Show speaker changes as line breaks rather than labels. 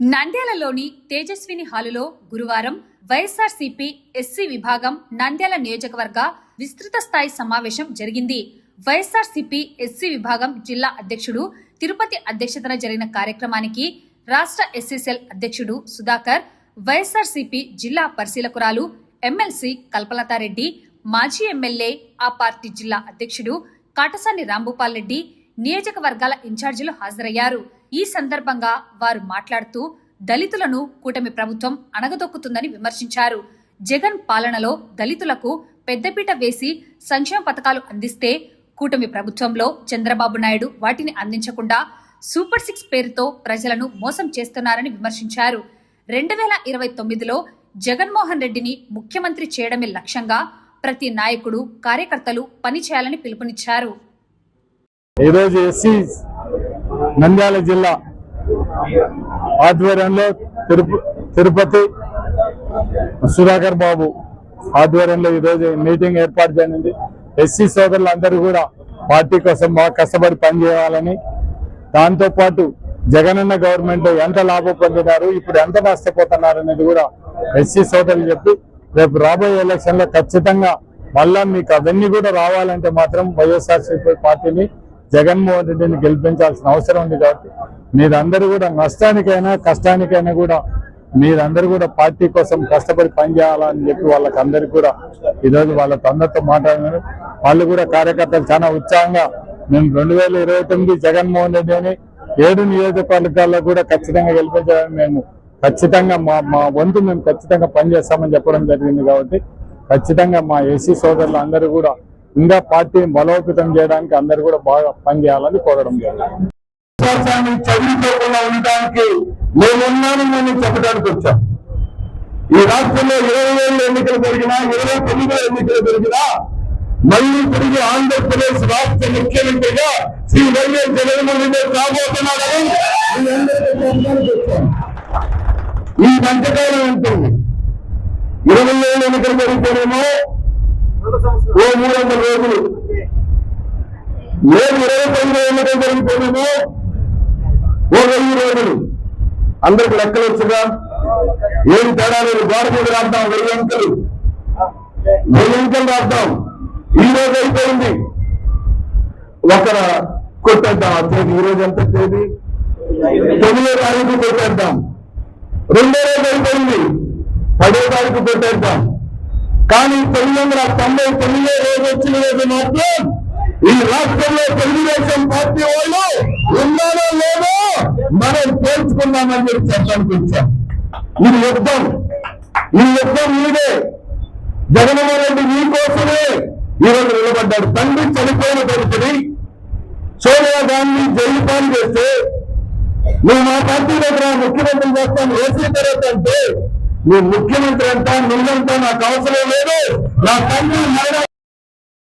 నంద్యాలలోని తేజస్విని హాలులో గురువారం వైఎస్ఆర్సీపీ ఎస్సీ విభాగం నంద్యాల నియోజకవర్గ విస్తృత స్థాయి సమావేశం జరిగింది. వైఎస్ఆర్సీపీ ఎస్సీ విభాగం జిల్లా అధ్యక్షుడు తిరుపతి అధ్యక్షతన జరిగిన కార్యక్రమానికి రాష్ట్ర ఎస్సీసెల్ అధ్యక్షుడు సుధాకర్ వైఎస్ఆర్సీపీ జిల్లా పరిశీలకురాలు ఎమ్మెల్సీ కల్పలతారెడ్డి మాజీ ఎమ్మెల్యే ఆ పార్టీ జిల్లా అధ్యక్షుడు కాటసాని రాంభూపాల్ రెడ్డి నియోజకవర్గాల ఇన్ఛార్జీలు హాజరయ్యారు. ఈ సందర్భంగా వారు మాట్లాడుతూ దళితులను కూటమి ప్రభుత్వం అణగదొక్కుతుందని విమర్శించారు. జగన్ పాలనలో దళితులకు పెద్దపీట వేసి సంక్షేమ పథకాలు అందిస్తే కూటమి ప్రభుత్వంలో చంద్రబాబు నాయుడు వాటిని అందించకుండా సూపర్ సిక్స్ పేరుతో ప్రజలను మోసం చేస్తున్నారని విమర్శించారు. రెండు వేల ఇరవై తొమ్మిదిలో జగన్మోహన్ రెడ్డిని ముఖ్యమంత్రి చేయడమే లక్ష్యంగా ప్రతి నాయకుడు కార్యకర్తలు పనిచేయాలని పిలుపునిచ్చారు.
ఈరోజు ఎస్సీ నంద్యాల జిల్లా ఆధ్వర్యంలో తిరుపతి సుధాకర్ బాబు ఆధ్వర్యంలో ఈరోజు మీటింగ్ ఏర్పాటు జరిగింది. ఎస్సీ సోదరులందరూ కూడా పార్టీ కోసం బాగా కష్టపడి పనిచేయాలని దాంతో పాటు జగనన్న గవర్నమెంట్ ఎంత లాభం పొందినారు ఇప్పుడు ఎంత నష్టపోతున్నారు అనేది కూడా ఎస్సీ సోదరులు చెప్పి రేపు రాబోయే ఎలక్షన్లో ఖచ్చితంగా మళ్ళా మీకు అవన్నీ కూడా రావాలంటే మాత్రం వైఎస్ఆర్సీపీ పార్టీని జగన్మోహన్ రెడ్డిని గెలిపించాల్సిన అవసరం ఉంది కాబట్టి మీరందరూ కూడా నష్టానికైనా కష్టానికైనా కూడా మీరందరూ కూడా పార్టీ కోసం కష్టపడి పనిచేయాలని చెప్పి వాళ్ళకి అందరికి కూడా ఈరోజు వాళ్ళ అందరితో మాట్లాడినారు. వాళ్ళు కూడా కార్యకర్తలు చాలా ఉత్సాహంగా మేము రెండు వేల ఇరవై తొమ్మిది జగన్మోహన్ రెడ్డి అని ఏడు నియోజకవర్గాల్లో కూడా ఖచ్చితంగా గెలిపించాలని మేము ఖచ్చితంగా మా మా వంతు మేము ఖచ్చితంగా పనిచేస్తామని చెప్పడం జరిగింది కాబట్టి ఖచ్చితంగా మా ఏసీ సోదరులు అందరూ కూడా ఇంకా పార్టీని బలోపేతం చేయడానికి అందరు కూడా బాగా పనిచేయాలని కోరడం జరిగింది.
చదివిపోకుండా చదువుకోకుండా ఉండడానికి మేమున్నాను నేను చెప్పడానికి వచ్చాం. ఈ రాష్ట్రంలో ఇరవై వేలు ఎన్నికలు జరిగినా ఇరవై తొమ్మిది ఎన్నికలు జరిగినా మళ్ళీ తిరిగి ఆంధ్రప్రదేశ్ రాష్ట్ర ముఖ్యమంత్రిగా శ్రీ వైఎస్ జగన్మోహన్ రెడ్డి కాబోతున్నాడని ఈ మధ్యకాలం ఉంటుంది. ఇరవై ఏళ్ళు ఎన్నికలు జరిగితేనేమో ఓ మూడు వందల రోజులు. మేము ఇరవై తొమ్మిది ఎన్నికలు జరిగితేనేమో ఓ వెయ్యి రోజులు. అందరికి లెక్కలు వచ్చుగా ఏం తేడా లేదు. గోడ మీద రాద్దాం వెయ్యి అంకెలు. వెయ్యి అంకెలు రాద్దాం. ఈ రోజు అయిపోయింది. ఒక కొట్టేద్దాం అధ్యక్ష ఈ రోజు ఎంత తేదీ? తొమ్మిదో తారీఖు కొట్టేద్దాం. రెండో రోజు అయిపోయింది. పదో తారీఖు కొట్టేద్దాం. కానీ తొమ్మిది వందల తొంభై తొమ్మిదో రోజు వచ్చిన రోజు మాత్రం ఈ రాష్ట్రంలో తెలుగుదేశం పార్టీ వాళ్ళు ఉన్నారో లేదో మనం తేల్చుకుందామని చెప్పి చెప్పడానికి వచ్చాం ఇది యుద్ధం ఈ యుద్ధం మీదే జగన్మోహన్ రెడ్డి మీకోసమే ఈరోజు నిలబడ్డాడు. తండ్రి చనిపోయిన పరిస్థితి. సోనియా గాంధీ జైలు పాలు చేస్తే నువ్వు మా పార్టీ దగ్గర ముఖ్యమంత్రి చేస్తాను వేసిన తర్వాత అంటే మీ ముఖ్యమంత్రి అంతా నిన్నంతా నాకు అవసరం లేదు. నా తండ్రి మరణ